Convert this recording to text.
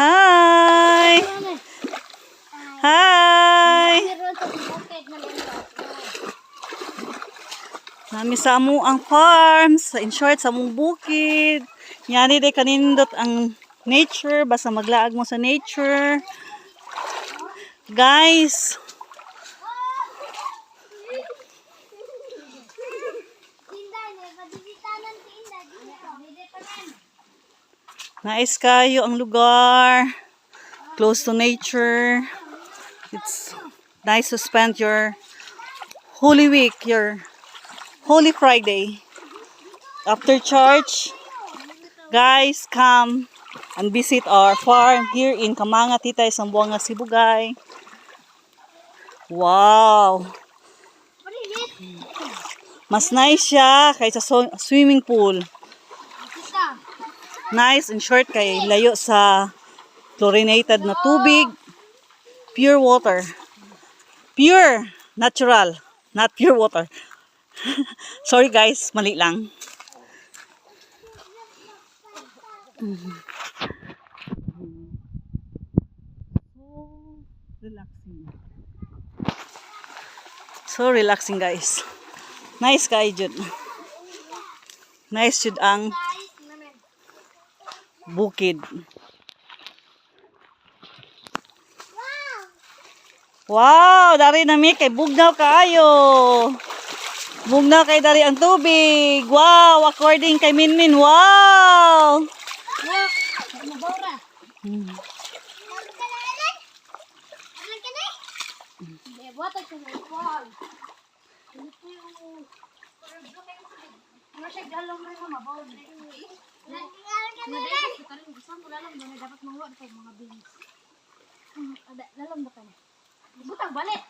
Hi! Hi! Sa. Nami sa amo ang farms, in short sa among bukid. Yani day kanindot ang nature, basta maglaag mo sa nature. Guys, nais kayo ang lugar. Close to nature. It's nice to spend your Holy Week, your Holy Friday. After church, guys, come and visit our farm here in Kamanga, Titay, Sambuanga, Sibugay. Wow! Mas nice siya kaysa swimming pool. Nice and short kay layo sa chlorinated na tubig. Pure water. Pure. Natural. Not pure water. Sorry guys, mali lang. So relaxing. So relaxing guys. Nice kay jud. Nice jud ang. Bukid. Wow! Dari na mi kay bugnaw kaayo. Bugnaw kay dari ang tubig. Wow, according kay Minmin. Wow. Hmm. Ano ka na, Alan? Alan ka na? Hindi, buhatag ka na. Wow! Ano po yung... Ano siya galong na yung mabawag na yung... Alan ka na, Alan? Ito rin, gusto ba na dapat mahuwa sa mga beans. Ada, lalong ba ka na? Butang balik!